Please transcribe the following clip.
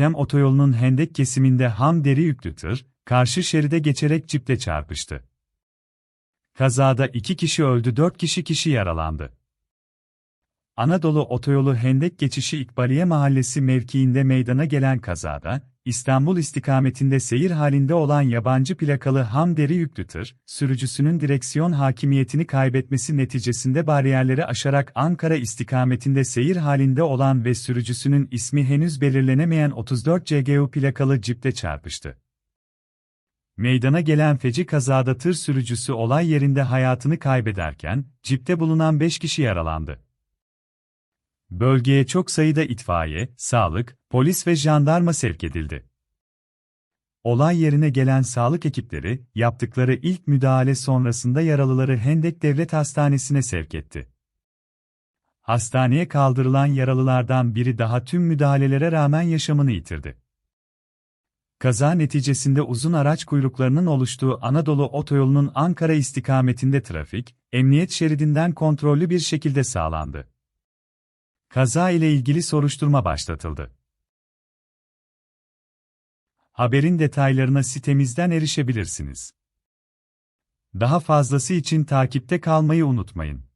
Tem otoyolunun Hendek kesiminde ham deri yüklü tır, karşı şeride geçerek ciple çarpıştı. Kazada iki kişi öldü, dört kişi kişi yaralandı. Anadolu Otoyolu Hendek geçişi İkbaliye Mahallesi mevkiinde meydana gelen kazada, İstanbul istikametinde seyir halinde olan yabancı plakalı ham deri yüklü tır, sürücüsünün direksiyon hakimiyetini kaybetmesi neticesinde bariyerleri aşarak Ankara istikametinde seyir halinde olan ve sürücüsünün ismi henüz belirlenemeyen 34 CGU plakalı ciple çarpıştı. Meydana gelen feci kazada tır sürücüsü olay yerinde hayatını kaybederken, cipte bulunan 5 kişi yaralandı. Bölgeye çok sayıda itfaiye, sağlık, polis ve jandarma sevk edildi. Olay yerine gelen sağlık ekipleri, yaptıkları ilk müdahale sonrasında yaralıları Hendek Devlet Hastanesi'ne sevk etti. Hastaneye kaldırılan yaralılardan biri daha tüm müdahalelere rağmen yaşamını yitirdi. Kaza neticesinde uzun araç kuyruklarının oluştuğu Anadolu Otoyolu'nun Ankara istikametinde trafik, emniyet şeridinden kontrollü bir şekilde sağlandı. Kaza ile ilgili soruşturma başlatıldı. Haberin detaylarına sitemizden erişebilirsiniz. Daha fazlası için takipte kalmayı unutmayın.